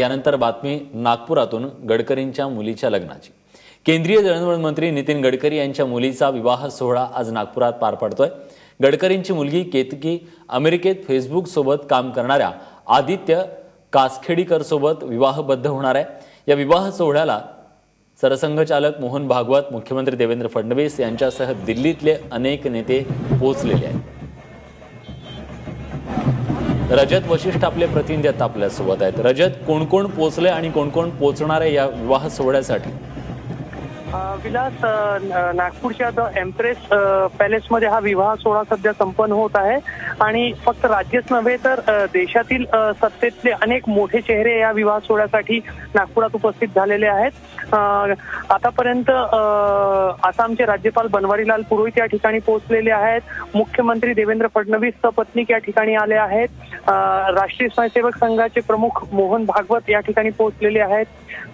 यानंतर बातमी नागपुरातून गडकरींच्या मुलीच्या लग्नाची. केंद्रीय दळणवळण मंत्री नितीन गडकरी यांच्या मुलीचा विवाह सोहळा आज नागपुरात पार पडतोय. गडकरींची मुलगी केतकी अमेरिकेत फेसबुक सोबत काम करणाऱ्या आदित्य कासखेडीकर सोबत विवाहबद्ध होणार आहे. या विवाह सोहळ्याला सरसंघचालक मोहन भागवत मुख्यमंत्री देवेंद्र फडणवीस यांच्यासह दिल्लीतले अनेक नेते पोहोचलेले आहेत. रजत वशिष्ठ आपले प्रतिनिधी आता आपल्यासोबत आहेत. रजत कोण कोण पोचले आणि कोण कोण पोचणार आहे या विवाह सोहळ्यासाठी? विलास नागपूरच्या द एम्प्रेस पॅलेसमध्ये हा विवाह सोहळा सध्या संपन्न होत आहे. आणि फक्त राज्यच नव्हे तर देशातील सत्तेतले अनेक मोठे चेहरे या विवाह सोहळ्यासाठी नागपुरात उपस्थित झालेले आहेत. आतापर्यंत आसामचे राज्यपाल बनवारीलाल पुरोहित या ठिकाणी पोहोचलेले आहेत. मुख्यमंत्री देवेंद्र फडणवीस पत्नीक या ठिकाणी आले आहेत. राष्ट्रीय स्वयंसेवक संघाचे प्रमुख मोहन भागवत या ठिकाणी पोहोचलेले आहेत.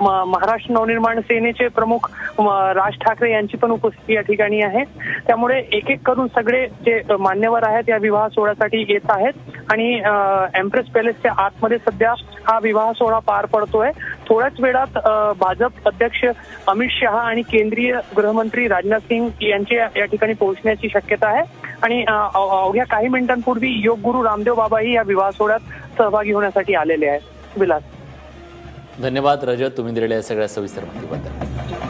महाराष्ट्र नवनिर्माण सेनेचे प्रमुख राज ठाकरे यांची पण उपस्थिती या ठिकाणी आहे. त्यामुळे एक एक करून सगळे जे मान्यवर आहेत या विवाह सोहळ्यासाठी येत आहेत. आणि एम्प्रेस पॅलेसच्या आतमध्ये सध्या हा विवाह सोहळा पार पडतोय. थोड्याच वेळात भाजप अध्यक्ष अमित शहा आणि केंद्रीय गृहमंत्री राजनाथ सिंग यांचे या ठिकाणी पोहोचण्याची शक्यता आहे. आणि अवघ्या काही मिनिटांपूर्वी योग गुरु रामदेव बाबाही या विवाह सोहळ्यात सहभागी होण्यासाठी आलेले आहेत. विलास. धन्यवाद रजत तुम्ही दिलेल्या या सगळ्या सविस्तर माहितीबद्दल.